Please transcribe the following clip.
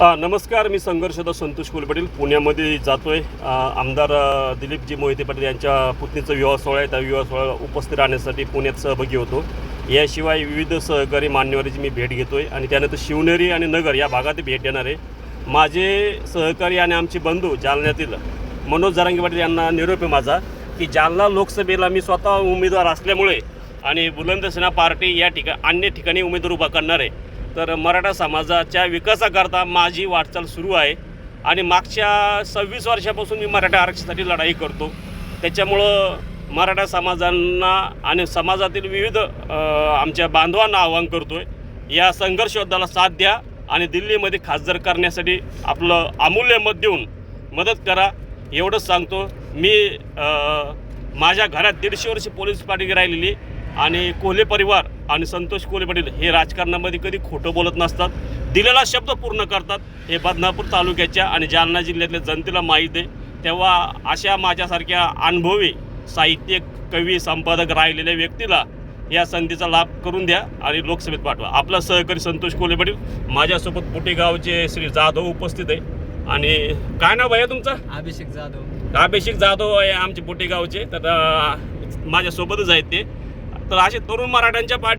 नमस्कार मी संघर्षदा संतोष कुलपटील पुण्यामध्ये जातो आहे आमदार दिलीपजी मोहिते पाटील यांच्या पुतणीचा विवाह सोहळा आहे. त्या विवाह सोहळा उपस्थित राहण्यासाठी पुण्यात सहभागी होतो. याशिवाय विविध सहकारी मान्यवरांची मी भेट घेतो आहे आणि त्यानंतर शिवनेरी आणि नगर या भागात भेट देणार आहे. माझे सहकारी आणि आमचे बंधू जालन्यातील मनोज जारांगी पाटील यांना निरोप आहे माझा की जालना लोकसभेला मी स्वतः उमेदवार असल्यामुळे आणि बुलंद सेना पार्टी या ठिका अन्य ठिकाणी उमेदवार उभा करणार आहे. तर मराठा समाजाच्या विकासाकरता माझी वाटचाल सुरू आहे. आणि मागच्या सव्वीस वर्षापासून मी मराठा आरक्षणासाठी लढाई करतो. त्याच्यामुळं मराठा समाजांना आणि समाजातील विविध आमच्या बांधवांना आवाहन करतो आहे या संघर्षयोद्धाला साथ द्या आणि दिल्लीमध्ये खासदार करण्यासाठी आपलं अमूल्य मत देऊन मदत करा. एवढंच सांगतो मी माझ्या घरात दीडशे वर्ष पोलीस पाटील राहिलेली आणि कोल्हे परिवार आणि संतोष कोल्हे पाटील हे राजकारणामध्ये कधी खोटं बोलत नसतात. दिलेला शब्द पूर्ण करतात. हे बदनापूर तालुक्याच्या आणि जालना जिल्ह्यातल्या जनतेला माहीत आहे. तेव्हा अशा माझ्यासारख्या अनुभवी साहित्यिक कवी संपादक राहिलेल्या व्यक्तीला या संधीचा लाभ करून द्या आणि लोकसभेत पाठवा. आपला सहकारी संतोष कोल्हे पाटील माझ्यासोबत पुटेगावचे श्री जाधव उपस्थित आहे. आणि काय नाव आहे तुमचं? अभिषेक जाधव. अभिषेक जाधव आहे आमचे पुटेगावचे तर माझ्यासोबतच आहेत ते. तर असे तरुण मराठ्यांच्या पार्टी